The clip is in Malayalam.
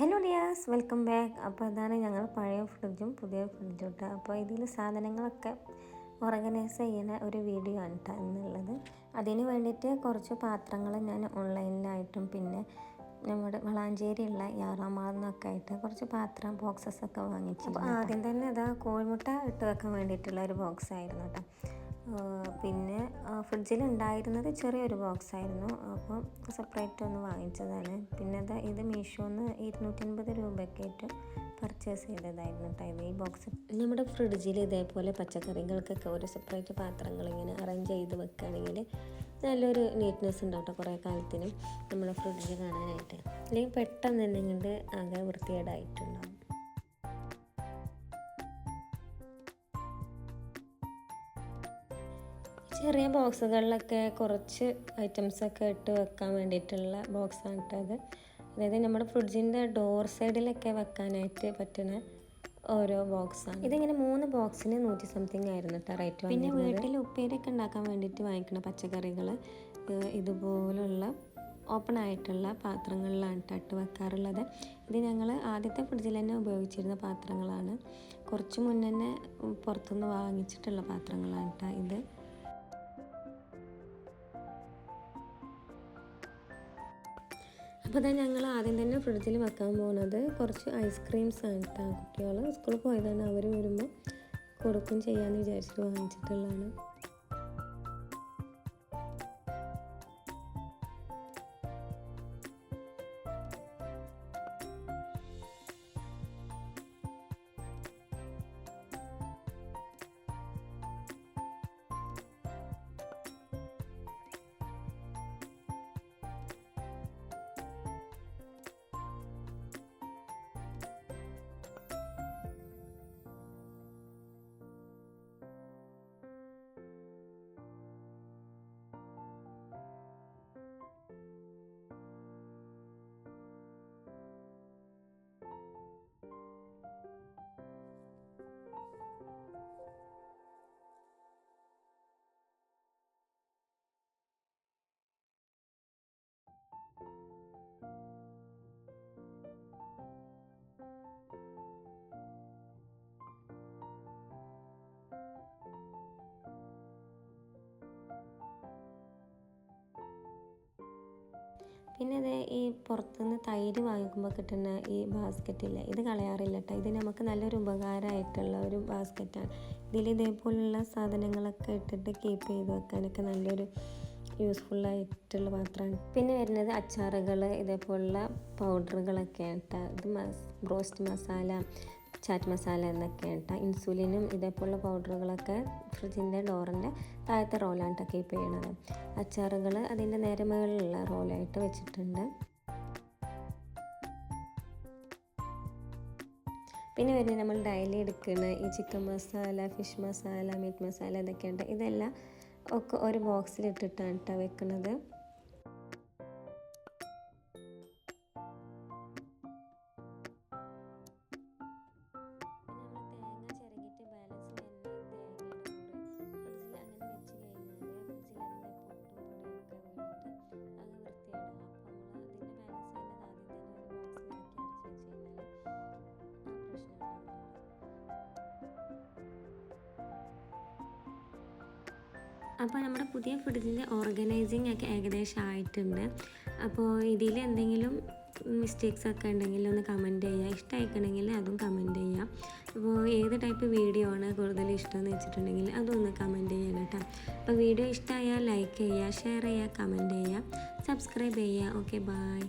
ഹലോ ഡിയാസ് വെൽക്കം ബാക്ക് അപ്പോൾ അതാണ് ഞങ്ങൾ പഴയ ഫ്രിഡ്ജും പുതിയ ഫ്രിഡ്ജും ഇട്ട് അപ്പോൾ ഇതിൽ സാധനങ്ങളൊക്കെ ഓർഗനൈസ് ചെയ്യുന്ന ഒരു വീഡിയോ ആണ് കേട്ടോ എന്നുള്ളത് അതിന് വേണ്ടിയിട്ട് കുറച്ച് പാത്രങ്ങൾ ഞാൻ ഓൺലൈനിലായിട്ടും പിന്നെ നമ്മുടെ വളാഞ്ചേരിയുള്ള യാറാമാളെന്നൊക്കെ ആയിട്ട് കുറച്ച് പാത്രം ബോക്സസ് ഒക്കെ വാങ്ങിച്ചു അപ്പോൾ ആദ്യം തന്നെ അതാ കോഴിമുട്ട ഇട്ട് വെക്കാൻ വേണ്ടിയിട്ടുള്ള ഒരു ബോക്സ് ആയിരുന്നു കേട്ടോ പിന്നെ ഫ്രിഡ്ജിൽ ഉണ്ടായിരുന്നത് ചെറിയൊരു ബോക്സ് ആയിരുന്നു അപ്പോൾ സെപ്പറേറ്റ് ഒന്ന് വാങ്ങിച്ചതാണ്. പിന്നെ അത് ഇത് മീഷോന്ന് ഇരുന്നൂറ്റൻപത് രൂപയ്ക്ക് ആയിട്ട് പർച്ചേസ് ചെയ്തതായിരുന്നു കേട്ടോ ഈ ബോക്സ്. നമ്മുടെ ഫ്രിഡ്ജിൽ ഇതേപോലെ പച്ചക്കറികൾക്കൊക്കെ ഒരു സെപ്പറേറ്റ് പാത്രങ്ങൾ ഇങ്ങനെ അറേഞ്ച് ചെയ്ത് വെക്കുകയാണെങ്കിൽ നല്ലൊരു നീറ്റ്നെസ് ഉണ്ടാവും കേട്ടോ കുറേ കാലത്തിനും നമ്മുടെ ഫ്രിഡ്ജ് കാണാനായിട്ട്. അല്ലെങ്കിൽ പെട്ടെന്ന് ഇങ്ങോട്ട് ആകെ വൃത്തികേടായിട്ടുണ്ടാവും. ചെറിയ ബോക്സുകളിലൊക്കെ കുറച്ച് ഐറ്റംസൊക്കെ ഇട്ട് വെക്കാൻ വേണ്ടിയിട്ടുള്ള ബോക്സാണ് കേട്ടോ അത് അതായത് നമ്മുടെ ഫ്രിഡ്ജിന്റെ ഡോർ സൈഡിലൊക്കെ വെക്കാനായിട്ട് പറ്റുന്ന ഓരോ ബോക്സാണ്. ഇതിങ്ങനെ മൂന്ന് ബോക്സിന് നൂറ്റി സംതിങ് ആയിരുന്നു കേട്ടോ റേറ്റ് പിന്നെ വീട്ടിൽ ഉപ്പേരിയൊക്കെ ഉണ്ടാക്കാൻ വേണ്ടിയിട്ട് വാങ്ങിക്കുന്ന പച്ചക്കറികൾ ഇതുപോലുള്ള ഓപ്പൺ ആയിട്ടുള്ള പാത്രങ്ങളിലാണ് ഇട്ട് വെക്കാറുള്ളത്. ഇത് ഞങ്ങൾ ആദ്യത്തെ ഫ്രിഡ്ജിൽ തന്നെ ഉപയോഗിച്ചിരുന്ന പാത്രങ്ങളാണ്. കുറച്ച് മുന്നേ തന്നെ പുറത്തുനിന്ന് വാങ്ങിച്ചിട്ടുള്ള പാത്രങ്ങളാണ് കേട്ടോ ഇത്. അപ്പോൾ തന്നെ ഞങ്ങൾ ആദ്യം തന്നെ ഫ്രിഡ്ജിൽ വെക്കാൻ പോകുന്നത് കുറച്ച് ഐസ്ക്രീംസ് ആണ് കേട്ടോ കുട്ടികൾ സ്കൂളിൽ പോയതാണ് അവർ വരുമ്പോൾ കൊടുക്കും ചെയ്യാമെന്ന് വിചാരിച്ചിട്ട് വാങ്ങിച്ചിട്ടുള്ളതാണ്. പിന്നെ അത് ഈ പുറത്തുനിന്ന് തൈര് വാങ്ങിക്കുമ്പോൾ കിട്ടുന്ന ഈ ബാസ്ക്കറ്റില്ലേ ഇത് കളയാറില്ല കേട്ടോ ഇത് നമുക്ക് നല്ലൊരു ഉപകാരമായിട്ടുള്ള ഒരു ബാസ്ക്കറ്റാണ്. ഇതിൽ ഇതേപോലുള്ള സാധനങ്ങളൊക്കെ ഇട്ടിട്ട് കീപ്പ് ചെയ്ത് വെക്കാനൊക്കെ നല്ലൊരു യൂസ്ഫുള്ളായിട്ടുള്ള പാത്രമാണ്. പിന്നെ വരുന്നത് അച്ചാറുകൾ ഇതേപോലുള്ള പൗഡറുകളൊക്കെയാണ് കേട്ടോ ഇത് മസ് ബ്രോസ്റ്റ് മസാല ചാറ്റ് മസാല എന്നൊക്കെ കേട്ടോ ഇൻസുലിനും ഇതേപോലുള്ള പൗഡറുകളൊക്കെ ഫ്രിഡ്ജിന്റെ ഡോറിന്റെ താഴത്തെ റോലാണ് കേട്ടോ കീപ്പ് ചെയ്യണത്. അച്ചാറുകൾ അതിന്റെ നേരെ മുകളിലുള്ള റോലായിട്ട് വെച്ചിട്ടുണ്ട്. പിന്നെ വരുന്നത് നമ്മൾ ഡയലി എടുക്കുന്ന ഈ chicken masala fish masala meat masala ഇതൊക്കെയുണ്ട് ഇതെല്ലാം ഒക്കെ ഒരു ബോക്സിൽ ഇട്ടിട്ടാണ് കേട്ടോ വെക്കുന്നത് അപ്പോൾ നമ്മുടെ പുതിയ ഫ്രിഡ്ജിന്റെ ഓർഗനൈസിങ് ഒക്കെ ഏകദേശം ആയിട്ടുണ്ട് അപ്പോൾ ഇതിൽ എന്തെങ്കിലും മിസ്റ്റേക്സ് ഒക്കെ ഉണ്ടെങ്കിൽ ഒന്ന് കമന്റ് ചെയ്യുക. ഇഷ്ടമായിക്കണമെങ്കിൽ അതും കമന്റ് ചെയ്യുക. അപ്പോൾ ഏത് ടൈപ്പ് വീഡിയോ ആണ് കൂടുതൽ ഇഷ്ടമെന്ന് വെച്ചിട്ടുണ്ടെങ്കിൽ അതൊന്ന് കമന്റ് ചെയ്യണം കേട്ടോ. അപ്പോൾ വീഡിയോ ഇഷ്ടമായാൽ ലൈക്ക് ചെയ്യുക ഷെയർ ചെയ്യുക കമന്റ് ചെയ്യുക. സബ്സ്ക്രൈബ് ചെയ്യുക. Okay bye